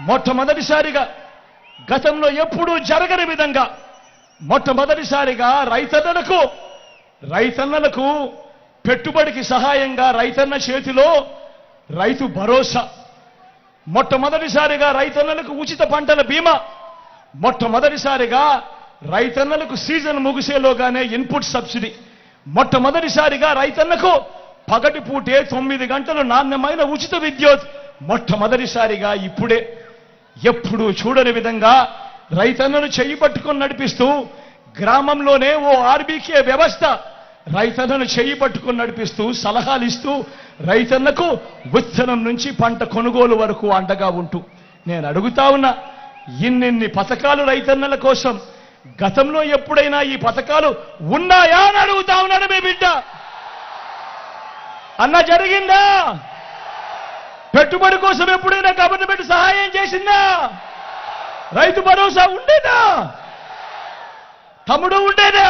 మొట్టమొదటిసారిగా గతంలో ఎప్పుడూ జరగని విధంగా మొట్టమొదటిసారిగా రైతన్నలకు రైతన్నలకు పెట్టుబడికి సహాయంగా రైతన్న చేతిలో రైతు భరోసా. మొట్టమొదటిసారిగా రైతన్నలకు ఉచిత పంటల బీమా. మొట్టమొదటిసారిగా రైతన్నలకు సీజన్ ముగిసేలోగానే ఇన్పుట్ సబ్సిడీ. మొట్టమొదటిసారిగా రైతన్నకు పగటి పూటే తొమ్మిది గంటలు నాణ్యమైన ఉచిత విద్యుత్. మొట్టమొదటిసారిగా ఇప్పుడే. ఎప్పుడూ చూడని విధంగా రైతన్నను చేయి పట్టుకొని నడిపిస్తూ గ్రామంలోనే ఓ ఆర్బీకే వ్యవస్థ. రైతన్నను చేయి పట్టుకొని నడిపిస్తూ సలహాలు ఇస్తూ రైతన్నకు విత్తనం నుంచి పంట కొనుగోలు వరకు అండగా ఉంటూ. నేను అడుగుతా ఉన్నా ఇన్నిన్ని పథకాలు రైతన్నల కోసం? గతంలో ఎప్పుడైనా ఈ పథకాలు ఉన్నాయా అని అడుగుతా ఉన్నాడు మీ బిడ్డ. అన్న జరిగిందా? పెట్టుబడి కోసం ఎప్పుడైనా గవర్నమెంట్ సహాయం చేసిందా? రైతు భరోసా ఉండేదా? తమ్ముడు ఉండేదా?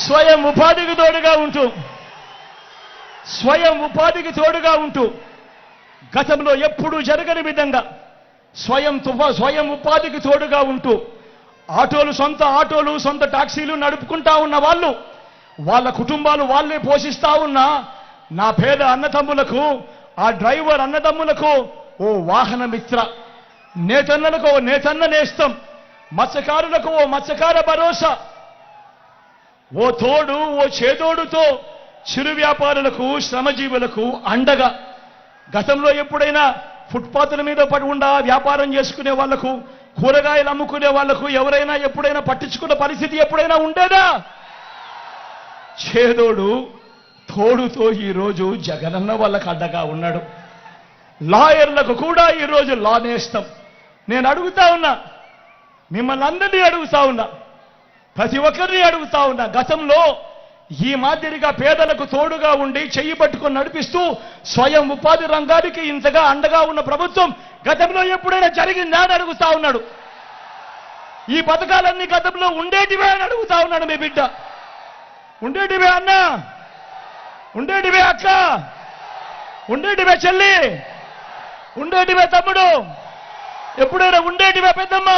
స్వయం ఉపాధికి తోడుగా ఉంటూ స్వయం ఉపాధికి తోడుగా ఉంటూ గతంలో ఎప్పుడూ జరగని విధంగా స్వయం తుఫా స్వయం ఉపాధికి తోడుగా ఉంటూ ఆటోలు సొంత ఆటోలు సొంత టాక్సీలు నడుపుకుంటా ఉన్న వాళ్ళు వాళ్ళ కుటుంబాలు వాళ్ళే పోషిస్తా ఉన్న నా పేద అన్నతమ్ములకు ఆ డ్రైవర్ అన్నదమ్ములకు ఓ వాహన మిత్ర. నేతన్నలకు ఓ నేతన్న నేస్తం. మత్స్యకారులకు ఓ మత్స్యకార భరోసా. ఓ తోడు ఓ చేదోడుతో చిరు వ్యాపారులకు శ్రమజీవులకు అండగా. గతంలో ఎప్పుడైనా ఫుట్పాత్ల మీద పడి ఉండా వ్యాపారం చేసుకునే వాళ్ళకు కూరగాయలు అమ్ముకునే వాళ్ళకు ఎవరైనా ఎప్పుడైనా పట్టించుకున్న పరిస్థితి ఎప్పుడైనా ఉండేదా? చేదోడు తోడుతో ఈరోజు జగనన్న వాళ్ళకు అడ్డగా ఉన్నాడు. లాయర్లకు కూడా ఈరోజు లా నేస్తాం నేను అడుగుతా ఉన్నా మిమ్మల్ని అందరినీ అడుగుతా ఉన్నా ప్రతి ఒక్కరిని అడుగుతా ఉన్నా గతంలో ఈ మాదిరిగా పేదలకు తోడుగా ఉండి చెయ్యి పట్టుకొని నడిపిస్తూ స్వయం ఉపాధి రంగానికి ఇంతగా అండగా ఉన్న ప్రభుత్వం గతంలో ఎప్పుడైనా జరిగిందా అని అడుగుతా ఉన్నాడు. ఈ పథకాలన్నీ గతంలో ఉండేటివే అని అడుగుతా ఉన్నాడు మీ బిడ్డ. ఉండేటివే అన్న? ఉండేటివే అక్క? ఉండేటివే చెల్లి? ఉండేటివే తమ్ముడు? ఎప్పుడైనా ఉండేటివే పెద్దమ్మ?